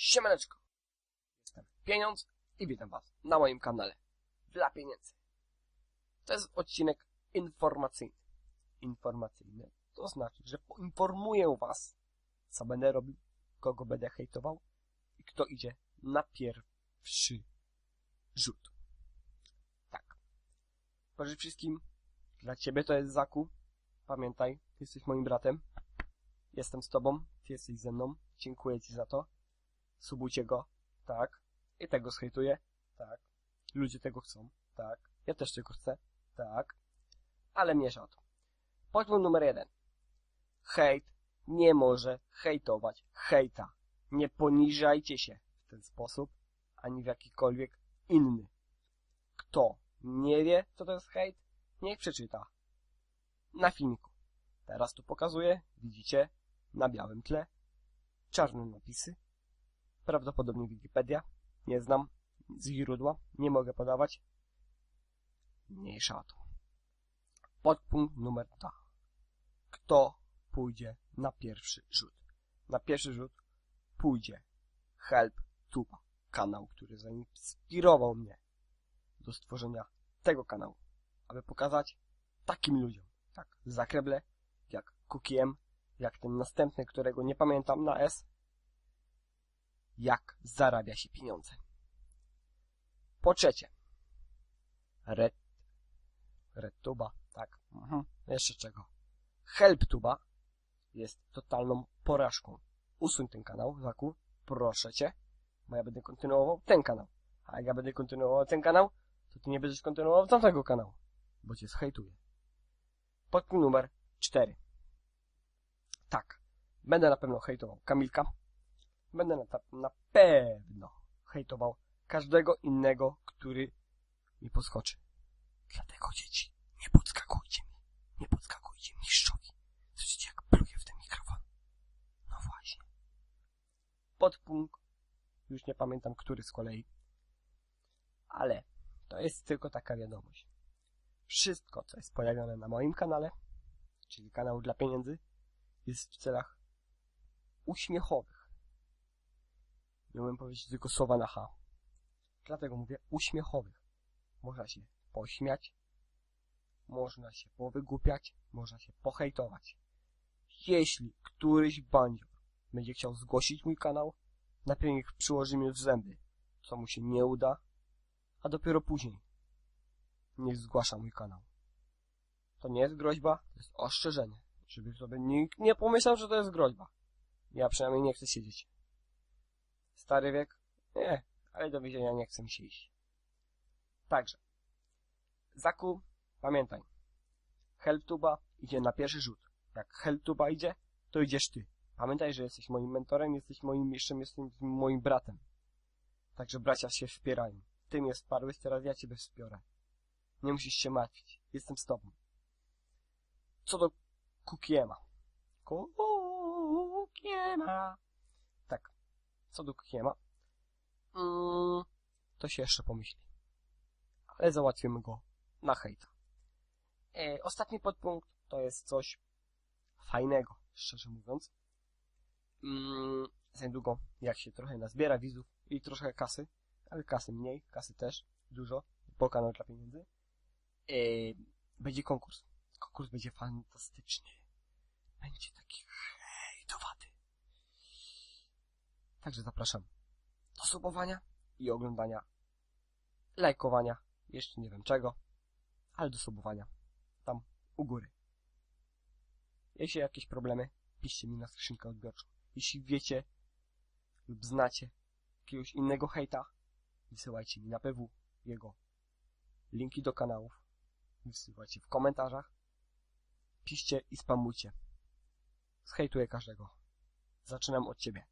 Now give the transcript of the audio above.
Siemaneczko! Jestem Pieniądz i witam Was na moim kanale Dla Pieniędzy. To jest odcinek informacyjny. Informacyjny to znaczy, że poinformuję Was, co będę robił, kogo będę hejtował i kto idzie na pierwszy rzut. Tak. Przede wszystkim dla Ciebie to jest Zaku. Pamiętaj, Ty jesteś moim bratem. Jestem z Tobą, Ty jesteś ze mną. Dziękuję Ci za to. Subujcie go. Tak. I tego zhejtuję. Tak. Ludzie tego chcą. Tak. Ja też tego chcę. Tak. Ale mniejsza o to. Podpunkt numer jeden. Hejt nie może hejtować hejta. Nie poniżajcie się w ten sposób, ani w jakikolwiek inny. Kto nie wie, co to jest hejt, niech przeczyta na filmiku. Teraz tu pokazuję, widzicie, na białym tle, czarne napisy, prawdopodobnie Wikipedia, nie znam z źródła, nie mogę podawać. Mniejsza o to. Podpunkt numer dwa. Kto pójdzie na pierwszy rzut? Na pierwszy rzut pójdzie Help Tuba, kanał, który zainspirował mnie do stworzenia tego kanału, aby pokazać takim ludziom, jak Zakreble, jak Cookiem, jak ten następny, którego nie pamiętam na S, jak zarabia się pieniądze. Po trzecie, Red, RedTuba, tak, mhm. jeszcze czego. HelpTuba jest totalną porażką. Usuń ten kanał, Zaku, proszę cię, bo ja będę kontynuował ten kanał. A jak ja będę kontynuował ten kanał, to ty nie będziesz kontynuował tamtego kanału, bo cię zhejtuję. Podpunkt numer 4. Tak, będę na pewno hejtował Kamilka. Będę na, na pewno hejtował każdego innego, który mi podskoczy. Dlatego dzieci, nie podskakujcie mi. Nie podskakujcie mistrzowi. Słyszycie jak pluję w ten mikrofon? No właśnie. Podpunkt, już nie pamiętam który z kolei. Ale to jest tylko taka wiadomość. Wszystko, co jest pojawione na moim kanale, czyli kanał dla pieniędzy, jest w celach uśmiechowych. Umiem powiedzieć tylko słowa na H. Dlatego mówię uśmiechowych. Można się pośmiać, można się powygłupiać, można się pohejtować. Jeśli któryś bandzior będzie chciał zgłosić mój kanał, najpierw niech przyłoży mnie w zęby, co mu się nie uda, a dopiero później niech zgłasza mój kanał. To nie jest groźba, to jest ostrzeżenie, żeby sobie nikt nie pomyślał, że to jest groźba. Ja przynajmniej nie chcę siedzieć. Stary wiek? Nie, ale do więzienia nie chcę się iść. Także, Zaku, pamiętaj, Helptuba idzie na pierwszy rzut. Jak Helptuba idzie, to idziesz ty. Pamiętaj, że jesteś moim mentorem, jesteś moim mistrzem, jesteś moim bratem. Także bracia się wspierają. Ty mnie wsparłeś, teraz ja ciebie wspiorę. Nie musisz się martwić. Jestem z tobą. Co do Kukiema. Kukiema. Co do Kukiema. Mm, to się jeszcze pomyśli. Ale załatwimy go na hejta. E, ostatni podpunkt to jest coś fajnego, szczerze mówiąc. Mm, za niedługo, jak się trochę nazbiera widzów i trochę kasy, ale kasy mniej, kasy też dużo, bo kanał dla pieniędzy, e, będzie konkurs. Konkurs będzie fantastyczny. Będzie taki Także zapraszam do subowania i oglądania, lajkowania, jeszcze nie wiem czego, ale do subowania. Tam, u góry. Jeśli jakieś problemy, piszcie mi na skrzynkę odbiorczą. Jeśli wiecie lub znacie jakiegoś innego hejta, wysyłajcie mi na PW jego linki do kanałów. Wysyłajcie w komentarzach. Piszcie i spamujcie. Zhejtuję każdego. Zaczynam od ciebie.